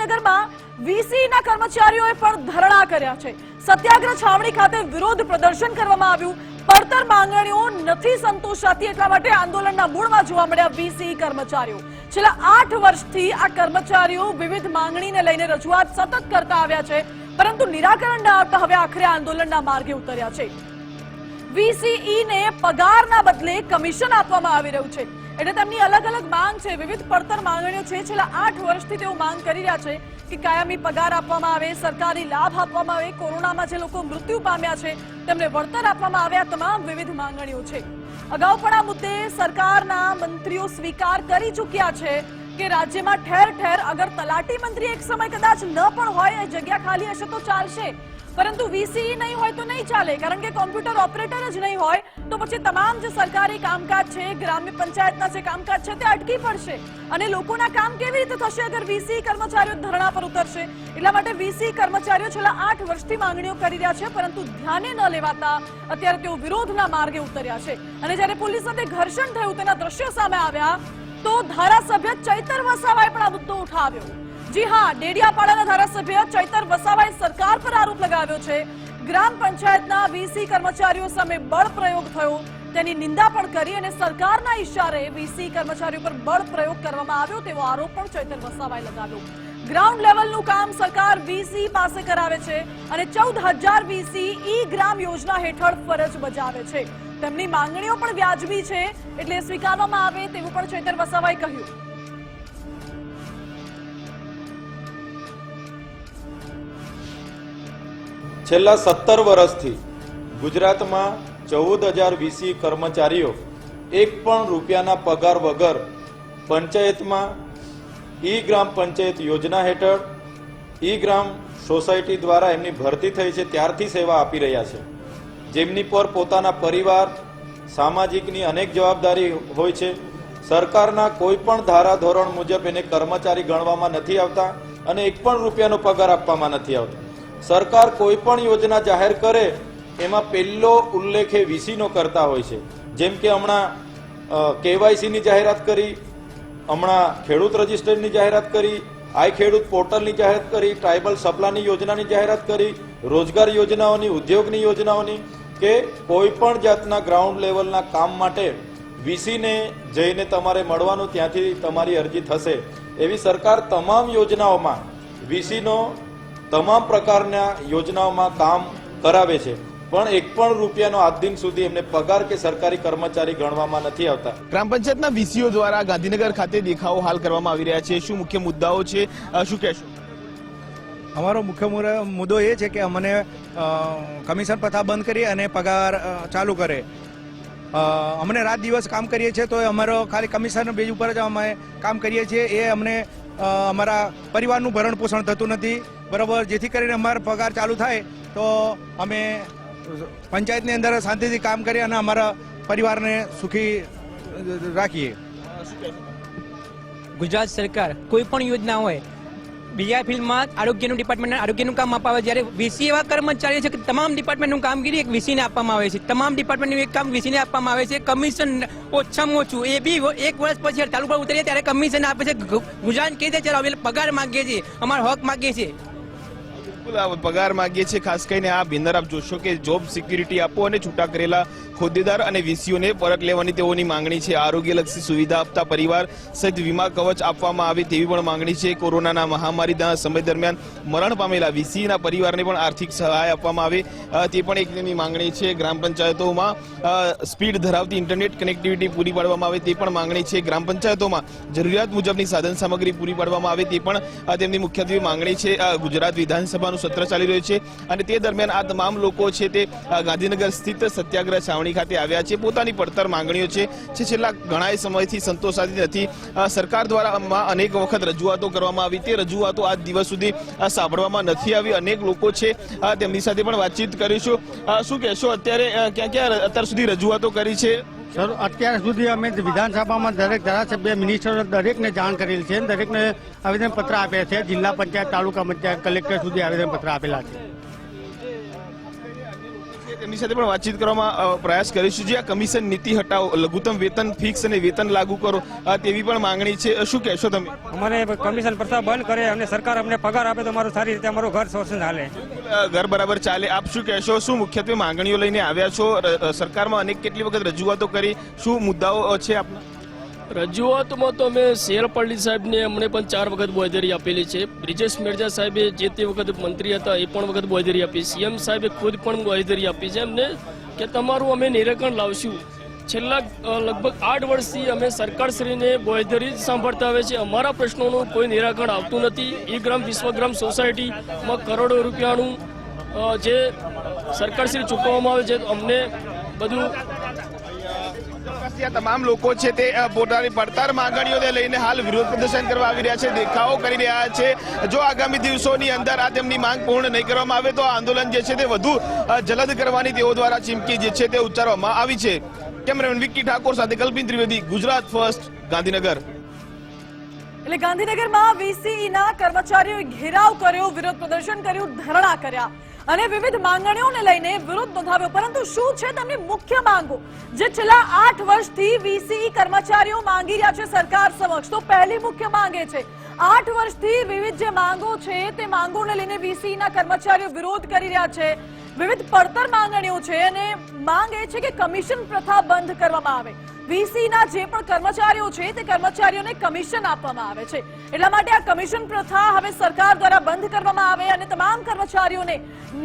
વિસનગરમાં છેલ્લા આઠ વર્ષથી આ કર્મચારીઓ વિવિધ માંગણીને લઈને રજૂઆત સતત કરતા આવ્યા છે, પરંતુ નિરાકરણ ના આવતા હવે આખરે આંદોલનના માર્ગે ઉતર્યા છે. VCE ને પગારના બદલે કમિશન આપવામાં આવી રહ્યું છે. એટલે તેમની અલગ અલગ માંગ છે. વિવિધ પડતર માંગણીઓ છે. છેલ્લા આઠ વર્ષથી તેઓ માંગ કરી રહ્યા છે કે કાયમી પગાર આપવામાં આવે, સરકારી લાભ આપવામાં આવે. કોરોનામાં જે લોકો મૃત્યુ પામ્યા છે, તેમને વળતર આપવામાં આવે. આ તમામ વિવિધ માંગણીઓ છે. અગાઉ પણ આ મુદ્દે સરકારના મંત્રીઓ સ્વીકાર કરી ચૂક્યા છે કે રાજ્યમાં ઠેર ઠેર અગર તલાટી મંત્રી એક સમય કદાચ ન પણ હોય, એ જગ્યા ખાલી હશે તો ચાલશે. પરંતુ વીસીઈ નહીં હોય તો નહીં ચાલે. કારણ કે કોમ્પ્યુટર ઓપરેટર જ નહીં હોય, તો પછી તમામ જે સરકારી કામકાજ છે, ગ્રામ્ય પંચાયતના જે કામકાજ છે, તે અટકી પડશે. અને લોકોના કામ કેવી રીતે થશે અગર વીસીઈ કર્મચારીઓ ધરણા પર ઉતરશે? એટલા માટે વીસીઈ કર્મચારીઓ છેલ્લા આઠ વર્ષથી માંગણીઓ કરી રહ્યા છે, પરંતુ ધ્યાને ન લેવાતા અત્યારે તેઓ વિરોધના માર્ગે ઉતર્યા છે. અને જ્યારે પોલીસ સાથે ઘર્ષણ થયું તેના દ્રશ્યો સામે આવ્યા, તો ધારાસભ્ય ચૈતર વસાવાએ પણ આ મુદ્દો ઉઠાવ્યો. જી હા, ડેડિયાપાડાના ધારાસભ્ય ચૈતર વસાવાએ સરકાર પર આરોપ લગાવ્યો છે. ગ્રામ પંચાયતના વીસી કર્મચારીઓ સામે બળ પ્રયોગ થયો. તેની નિંદા પણ કરી અને સરકારના ઈશારે વીસી કર્મચારીઓ પર બળ પ્રયોગ કરવામાં આવ્યો તેવો આરોપ પણ ચૈતર વસાવાએ લગાવ્યો. ગ્રાઉન્ડ લેવલનું કામ સરકાર વીસી પાસે કરાવે છે અને ચૌદ હજાર વીસી ઈ ગ્રામ યોજના હેઠળ ફરજ બજાવે છે. તેમની માંગણીઓ પણ વ્યાજબી છે એટલે સ્વીકારવામાં આવે તેવું પણ ચૈતર વસાવાએ કહ્યું. છેલ્લા સત્તર વર્ષથી ગુજરાતમાં ચૌદ હજાર વીસી કર્મચારીઓ એક પણ રૂપિયાના પગાર વગર પંચાયતમાં ઈ ગ્રામ પંચાયત યોજના હેઠળ ઈ ગ્રામ સોસાયટી દ્વારા એમની ભરતી થઈ છે, ત્યારથી સેવા આપી રહ્યા છે. જેમની પર પોતાના પરિવાર, સામાજિકની અનેક જવાબદારી હોય છે. સરકારના કોઈ પણ ધારા ધોરણ મુજબ એને કર્મચારી ગણવામાં નથી આવતા અને એક પણ રૂપિયાનો પગાર આપવામાં નથી આવતો. સરકાર કોઈ પણ યોજના જાહેર કરે, એમાં પહેલો ઉલ્લેખ એ વીસીનો કરતા હોય છે. જેમ કે હમણાં કેવાયસીની જાહેરાત કરી, હમણાં ખેડૂત રજિસ્ટરની જાહેરાત કરી, આઈ ખેડૂત પોર્ટલની જાહેરાત કરી, ટ્રાઇબલ સપ્લાની યોજનાની જાહેરાત કરી, રોજગાર યોજનાઓની, ઉદ્યોગની યોજનાઓની કે કોઈ પણ જાતના ગ્રાઉન્ડ લેવલના કામ માટે વીસીને જઈને તમારે મળવાનું, ત્યાંથી તમારી અરજી થશે. એવી સરકાર તમામ યોજનાઓમાં વીસીનો તમામ પ્રકારના યોજનાઓમાં કામ કરાવે છે. પણ એક પણ રૂપિયાનો આજ દિન સુધી એમને પગાર કે સરકારી કર્મચારી ગણવામાં નથી આવતા. ગ્રામ પંચાયતના વીસીઓ દ્વારા ગાંધીનગર ખાતે દેખાવો હાલ કરવામાં આવી રહ્યા છે. શું મુખ્ય મુદ્દાઓ છે? શું કહેશું? અમારો મુખ્ય મુદ્દો એ છે કે અમને કમિશન પ્રથા બંધ કરી અને પગાર ચાલુ કરે. અમને રાત દિવસ કામ કરીએ છીએ તો એ અમારો ખાલી કમિશન બેજ ઉપર જ અમે કામ કરીએ છીએ. એ અમને અમારા પરિવારનું ભરણ પોષણ થતું નથી. બરાબર, જેથી કરીને અમારો પગાર ચાલુ થાય, તો અમે પંચાયતની અંદર શાંતિથી કામ કરીએ અને અમારા પરિવારને સુખી રાખીએ. ગુજરાત સરકાર કોઈ પણ યોજના હોય બીજા ફિલ્ડમાં આરોગ્યનું ડિપાર્ટમેન્ટ આરોગ્યનું કામ અપાવે જ્યારે વીસી એવા કર્મચારીઓ છે કે તમામ ડિપાર્ટમેન્ટનું કામગીરી એક વીસીને આપવામાં આવે છે. તમામ ડિપાર્ટમેન્ટનું એક કામ વીસીને આપવામાં આવે છે. કમિશન ઓછામાં ઓછું, એ બી એક વર્ષ પછી ચાલુ પર ઉતરીએ ત્યારે કમિશન આપે છે. ગુજરાત કેવી છે ચલાવે એટલે પગાર માગીએ છીએ, અમારો હક માગીએ છીએ. પગાર માંગીએ છીએ, ખાસ કરીને આ બેનર આપ જોશો કે જોબ સિક્યુરિટી આપો અને છૂટા કરેલા હોદ્દેદાર અને વીસીઓને પરત લેવાની તેઓની માંગણી છે. આરોગ્યલક્ષી સુવિધા આપતા પરિવાર સહિત વીમા કવચ આપવામાં આવે તેવી પણ માંગણી છે. કોરોનાના મહામારીના સમય દરમિયાન મરણ પામેલા વીસીના પરિવારને પણ આર્થિક સહાય આપવામાં આવે તે પણ એક તેમની માંગણી છે. ગ્રામ પંચાયતોમાં સ્પીડ ધરાવતી ઇન્ટરનેટ કનેક્ટિવિટી પૂરી પાડવામાં આવે તે પણ માંગણી છે. ગ્રામ પંચાયતોમાં જરૂરિયાત મુજબની સાધન સામગ્રી પૂરી પાડવામાં આવે તે પણ તેમની મુખ્યત્વે માંગણી છે. ગુજરાત ગુજરાત વિધાનસભાનું સત્ર ચાલી રહ્યું છે અને તે દરમિયાન આ તમામ લોકો છે તે ગાંધીનગર સ્થિત સત્યાગ્રહ છાવણી ખાતે આવ્યા છે. પોતાની પડતર માંગણીઓ છે જે છેલ્લા ઘણા સમયથી સંતોષાતી નથી. સરકાર દ્વારા અનેક વખત રજૂઆતો કરવામાં આવી. તે રજૂઆતો આજ દિવસ સુધી સાંભળવામાં નથી આવી. અનેક લોકો છે તેમની સાથે પણ વાતચીત કરીશું. શું કહેશો? અત્યારે ક્યાં ક્યાં અત્યાર સુધી રજૂઆતો કરી છે? સર અત્યાર સુધી અમે વિધાનસભામાં દરેક ધારાસભ્ય મિનિસ્ટરો દરેકને જાણ કરેલ છે દરેકને આવેદનપત્ર આપ્યા છે. જિલ્લા પંચાયત તાલુકા પંચાયત કલેક્ટર સુધી આવેદનપત્ર આપેલા છે. તેમની સાથે પણ વાતચીત કરવામાં પ્રયાસ કરીશું. જે આ કમિશન નીતિ હટાવો લઘુત્તમ વેતન ફિક્સ અને વેતન લાગુ કરો તેવી પણ માંગણી છે. શું કહેશો તમે? અમારે કમિશન પ્રથા બંધ કરે અને સરકાર અમને પગાર આપે તો અમારું સારી રીતે અમારું ઘર શોષણ હાલે. ઘર બરાબર ચાલે. આપ શું કહેશો? શું મુખ્યત્વે માંગણીઓ લઈને આવ્યા છો? સરકારમાં અનેક કેટલી વખત રજૂઆતો કરી. શું મુદ્દાઓ છે આપના? રજૂઆતમાં તો અમે શેર પલ્લી સાહેબને અમને પણ ચાર વખત બોયધરી આપેલી છે. બ્રિજેશ મેરજા સાહેબે જે તે વખત મંત્રી હતા, એ પણ વખત બોયધરી આપી. સીએમ સાહેબે ખુદ પણ બોયધરી આપી છે. એમને કે તમારું અમે નિરાકરણ લાવશું. છેલ્લા લગભગ આઠ વર્ષથી અમે સરકારશ્રીને બોયધરી સાંભળતા આવે છે. અમારા પ્રશ્નોનું કોઈ નિરાકરણ આવતું નથી. ઈ ગ્રામ વિશ્વગ્રામ સોસાયટીમાં કરોડો રૂપિયાનું જે સરકારશ્રી ચૂકવવામાં આવે છે, અમને બધું તમામ લોકો છે તે પોતાની પડતર માંગણીઓને લઈને હાલ વિરોધ પ્રદર્શન કરવા આવી રહ્યા છે, દેખાવો કરી રહ્યા છે. જો આગામી દિવસોની અંદર આ તેમની માંગ પૂર્ણ નહીં કરવામાં આવે તો આંદોલન જે છે તે વધુ જલદ કરવાની તેઓ દ્વારા ચીમકી જે છે તે ઉચ્ચારવામાં આવી છે. કેમેરામેન વિક્કી ઠાકોર સાથે કલ્પિન ત્રિવેદી, ગુજરાત ફર્સ્ટ, ગાંધીનગર. એટલે ગાંધીનગરમાં વીસીઈના કર્મચારીઓએ ઘેરાવ કર્યો, વિરોધ પ્રદર્શન કર્યું, ધરણા કર્યા. અને વિવિધ માંગણીઓને લઈને વિરોધ નોંધાવ્યો. પરંતુ શું છે તેમની મુખ્ય માંગો? જે છેલ્લા આઠ વર્ષથી વીસીઈ કર્મચારીઓ માંગી રહ્યા છે સરકાર સમક્ષ. તો પહેલી મુખ્ય માંગે છે. આઠ વર્ષથી વિવિધ જે માંગો છે, તે માંગોને લઈને વીસીઈના કર્મચારીઓ વિરોધ કરી રહ્યા છે. વિવિધ પડતર માંગણીઓ છે અને માંગ એ છે કે કમિશન પ્રથા બંધ કરવામાં આવે. વીસીના જે પણ કર્મચારીઓ છે તે કર્મચારીઓને કમિશન આપવામાં આવે છે. એટલા માટે આ કમિશન પ્રથા હવે સરકાર દ્વારા બંધ કરવામાં આવે અને તમામ કર્મચારીઓને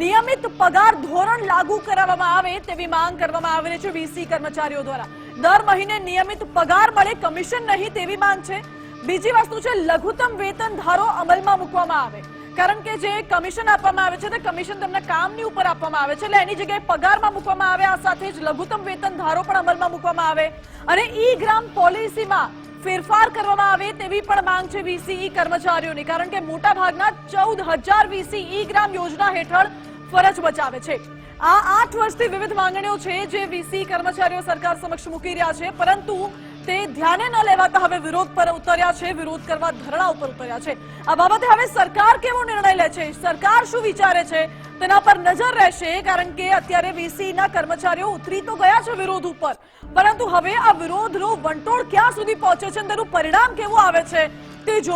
નિયમિત પગાર ધોરણ લાગુ કરાવવામાં આવે તેવી માંગ કરવામાં આવી રહી છે વીસી કર્મચારીઓ દ્વારા. દર મહિને નિયમિત પગાર મળે કમિશન નહીં તેવી માંગ છે. બીજી વસ્તુ છે લઘુત્તમ વેતન ધારો અમલમાં મૂકવામાં આવે. કારણ કે જે કમિશન આપવામાં આવે છે તે કમિશન તેમના કામની ઉપર આપવામાં આવે છે. એટલે એની જગ્યાએ પગારમાં મૂકવામાં આવે, આ સાથે જ લઘુત્તમ વેતન ધારો પણ અમલમાં મૂકવામાં આવે. અને ઈ ગ્રામ પોલિસીમાં ફેરફાર કરવામાં આવે તેવી પણ માંગ છે વીસીઈ કર્મચારીઓની. કારણ કે મોટા ભાગના ચૌદ હજાર વીસીઈ ગ્રામ યોજના હેઠળ ફરજ બજાવે છે. આ આઠ વર્ષથી વિવિધ માંગણીઓ છે જે વીસી કર્મચારીઓ સરકાર સમક્ષ મૂકી રહ્યા છે. પરંતુ તે ધ્યાને ન લેવાતા હવે વિરોધ પર ઉતર્યા છે, વિરોધ કરવા ધરણા ઉપર ઉતર્યા છે. આ બાબતે હવે સરકાર કેવો નિર્ણય લે છે? સરકાર શું વિચારે છે? તેના પર નજર રહેશે, કારણ કે અત્યારે વીસી ના કર્મચારીઓ ઉતરી તો ગયા છે વિરોધ ઉપર. પરંતુ હવે આ વિરોધનો વંટોળ ક્યાં સુધી પહોંચે છે? તેનું પરિણામ કેવું આવે છે? તે જોવું